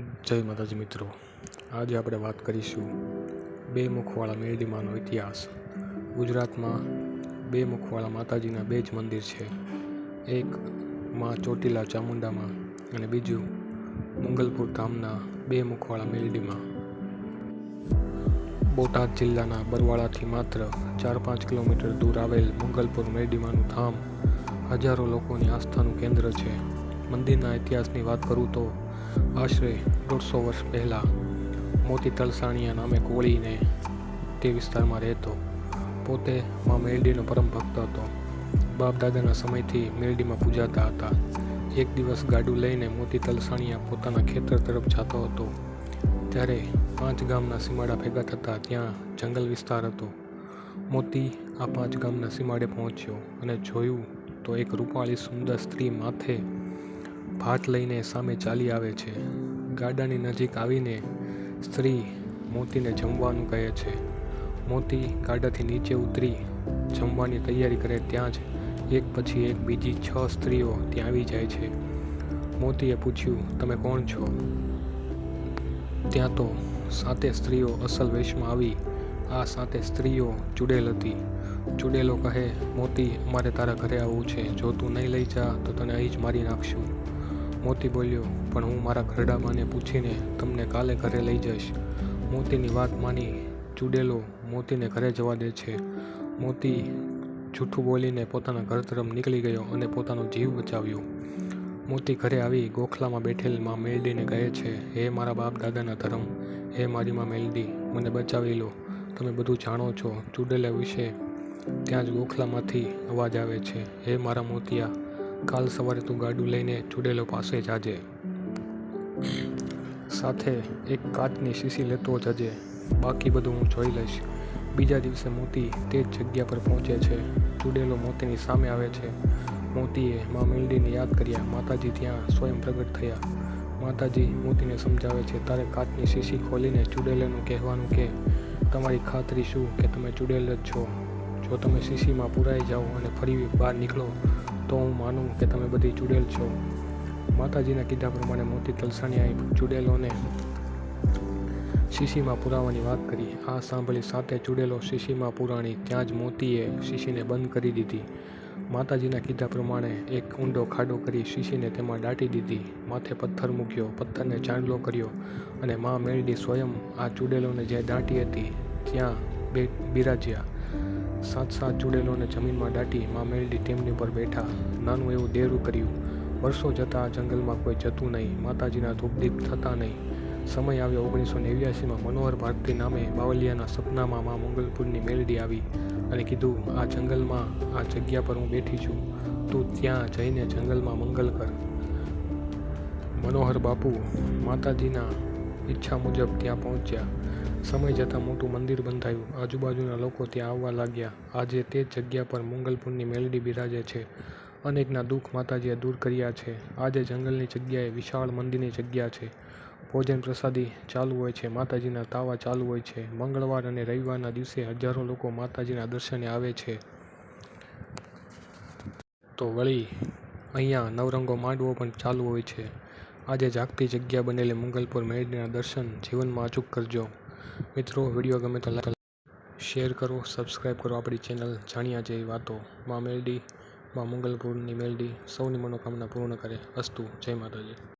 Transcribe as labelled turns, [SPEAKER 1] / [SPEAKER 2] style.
[SPEAKER 1] જય માતાજી મિત્રો. આજે આપણે વાત કરીશું બે મુખવાળા મેરડીમાનો ઇતિહાસ. ગુજરાતમાં બે મુખવાળા માતાજીના બે જ મંદિર છે. એક માં ચોટીલા ચામુંડામાં અને બીજું મંગલપુર ધામના બે મુખવાળા મેરડીમાં. બોટાદ જિલ્લાના બરવાળાથી માત્ર ચાર પાંચ કિલોમીટર દૂર આવેલ મંગલપુર મેરડીમાનું ધામ હજારો લોકોની આસ્થાનું કેન્દ્ર છે. મંદિરના ઇતિહાસની વાત કરું તો આશરે દોઢસો વર્ષ પહેલાં મોતી તલસાણીયા નામે કોળીને તે વિસ્તારમાં રહેતો. પોતે માં મેરડીનો પરમ ભક્ત હતો. બાપ દાદાના સમયથી મેરડીમાં પૂજાતા હતા. એક દિવસ ગાડું લઈને મોતી તલસાણીયા પોતાના ખેતર તરફ જતો હતો. ત્યારે પાંચ ગામના સીમાડા ભેગા થતા ત્યાં જંગલ વિસ્તાર હતો. મોતી આ પાંચ ગામના સીમાડે પહોંચ્યો અને જોયું તો એક રૂપાળી સુંદર સ્ત્રી માથે ભાત લઈને સામે ચાલી આવે છે. ગાડાની નજીક આવીને સ્ત્રી મોતીને જમવાનું કહે છે. મોતી ગાડાથી નીચે ઉતરી જમવાની તૈયારી કરે ત્યાં જ એક પછી એક બીજી છ સ્ત્રીઓ ત્યાં આવી જાય છે. મોતીએ પૂછ્યું, તમે કોણ છો? ત્યાં તો સાતે સ્ત્રીઓ અસલ વેશમાં આવી. આ સાતે સ્ત્રીઓ ચૂડેલ હતી. ચૂડેલો કહે, મોતી, અમારે તારા ઘરે આવવું છે. જો તું નહીં લઈ જા, તો તને અહીં જ મારી નાખશું. મોતી બોલ્યો, પણ હું મારા ઘરડાબાને પૂછીને તમને કાલે ઘરે લઈ જઈશ. મોતીની વાત માની ચૂડેલો મોતીને ઘરે જવા દે છે. મોતી જૂઠું બોલીને પોતાના ઘર તરફ નીકળી ગયો અને પોતાનો જીવ બચાવ્યો. મોતી ઘરે આવી ગોખલામાં બેઠેલમાં મેલડીને કહે છે, હે મારા બાપ દાદાના ધર્મ, હે મારી માં મેલડી મને બચાવી લો. તમે બધું જાણો છો ચૂડેલા વિશે. ત્યાં જ ગોખલામાંથી અવાજ આવે છે, હે મારા મોતિયા કાલ સવારે તું ગાડું લઈને ચૂડેલો પાસે જાજે. સાથે એક કાચની શીશી લેતો જજે. બાકી બધું હું જોઈ લઈશ. બીજા દિવસે મોતી તે જ જગ્યા પર પહોંચે છે. ચૂડેલો મોતીની સામે આવે છે. મોતીએ મા મેલડીને યાદ કર્યા, માતાજી ત્યાં સ્વયં પ્રગટ થયા. માતાજી મોતીને સમજાવે છે, તારે કાચની શીશી ખોલીને ચૂડેલેનું કહેવાનું કે, તમારી ખાતરી શું કે તમે ચૂડેલ જ છો? જો તમે શીશીમાં પુરાઈ જાઓ અને ફરી બહાર નીકળો તો હું માનું કે તમે બધી ચૂડેલ છો. માતાજીના કીધા પ્રમાણે મોતી તલસાણીયાએ ચૂડેલોને શીશીમાં પુરાવાની વાત કરી. આ સાંભળી સાથે ચૂડેલો શીશીમાં પુરાણી, ત્યાં જ મોતીએ શીશીને બંધ કરી દીધી. માતાજીના કીધા પ્રમાણે એક ઊંડો ખાડો કરી શીશીને તેમાં દાટી દીધી. માથે પથ્થર મૂક્યો, પથ્થરને ચાંદલો કર્યો અને મા મેળડી સ્વયં આ ચૂડેલોને જે દાટી હતી, ત્યાં બે બિરાજ્યા. સાત સાત ચૂડેલોને જમીનમાં દાટી માં મેળડી તેમની પર બેઠા. નાનું એવું દેરું કર્યું. વર્ષો જતાં જંગલમાં કોઈ જતું નહીં. માતાજીના ધૂપદીપ થતા નહીં. સમય આવ્યો ઓગણીસો નેવ્યાસીમાં. મનોહર ભારતી નામે બાવલિયાના સપનામાં મા મંગલપુરની મેલડી આવી અને કીધું, આ જંગલમાં, આ જગ્યા પર હું બેઠી છું. તું ત્યાં જઈને જંગલમાં મંગલ કર. મનોહર બાપુ માતાજીના ઈચ્છા મુજબ ત્યાં પહોંચ્યા. સમય જતાં મોટું મંદિર બંધાયું. આજુબાજુના લોકો ત્યાં આવવા લાગ્યા. આજે તે જ જગ્યા પર મંગલપુરની મેલડી બિરાજે છે. અનેકના દુઃખ માતાજીએ દૂર કર્યા છે. આજે જંગલની જગ્યાએ વિશાળ મંદિરની જગ્યા છે. ભોજન પ્રસાદી ચાલુ હોય છે, માતાજીના તાવા ચાલુ હોય છે. મંગળવાર અને રવિવારના દિવસે હજારો લોકો માતાજીના દર્શને આવે છે. તો વળી, અહીંયા નવરંગો માંડવો પણ ચાલુ હોય છે. આજે જાગતી જગ્યા બનેલી મંગલપુર મેળીના દર્શન જીવનમાં અચૂક કરજો. મિત્રો, વીડિયો ગમે તો શેર કરો સબસ્ક્રાઈબ કરો આપણી ચેનલ જાણ્યા જેવી વાતો માં મેલડી, માં મંગલપુરની મેલડી, સૌની મનોકામના પૂર્ણ કરે અસ્તુ, જય માતાજી.